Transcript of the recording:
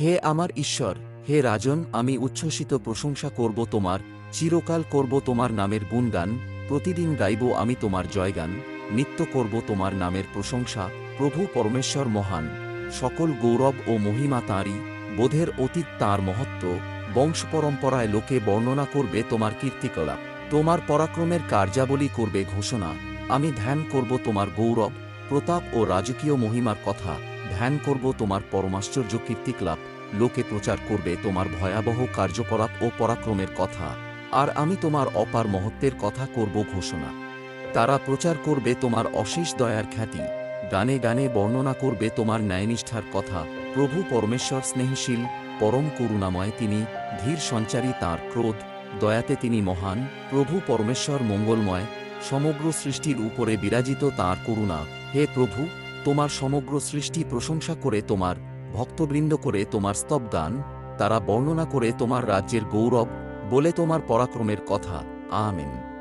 হে আমার ঈশ্বর, হে রাজন, আমি উচ্ছ্বসিত প্রশংসা করব তোমার, চিরকাল করব তোমার নামের গুণগান, প্রতিদিন গাইব আমি তোমার জয়গান, নিত্য করব তোমার নামের প্রশংসা, প্রভু পরমেশ্বর মহান, সকল গৌরব ও মহিমা তাঁরই, বোধের অতীত তাঁর মহত্ব, বংশ পরম্পরায় লোকে বর্ণনা করবে তোমার কীর্তিকলাপ, তোমার পরাক্রমের কার্যাবলী করবে ঘোষণা, আমি ধ্যান করব তোমার গৌরব, প্রতাপ ও রাজকীয় মহিমার কথা ধ্যান করব তোমার পরমাশ্চর্য কীর্তিকলাপ। লোকে প্রচার করবে তোমার ভয়াবহ কার্যকলাপ ও পরাক্রমের কথা। আর আমি তোমার অপার মহত্বের কথা করব ঘোষণা। তারা প্রচার করবে তোমার অশেষ দয়ার খ্যাতি। গানে গানে বর্ণনা করবে তোমার ন্যায়নিষ্ঠার কথা। প্রভু পরমেশ্বর স্নেহশীল, পরম করুণাময় তিনি, ধীর সঞ্চারী তাঁর ক্রোধ। দয়াতে তিনি মহান, প্রভু পরমেশ্বর মঙ্গলময়। সমগ্র সৃষ্টির উপরে বিরাজিত তাঁর করুণা। হে প্রভু তোমার সমগ্র সৃষ্টি প্রশংসা করে তোমার ভক্তবৃন্দ করে তোমার স্তবদান তারা বর্ণনা করে তোমার রাজ্যের গৌরব বলে তোমার পরাক্রমের কথা। আমেন।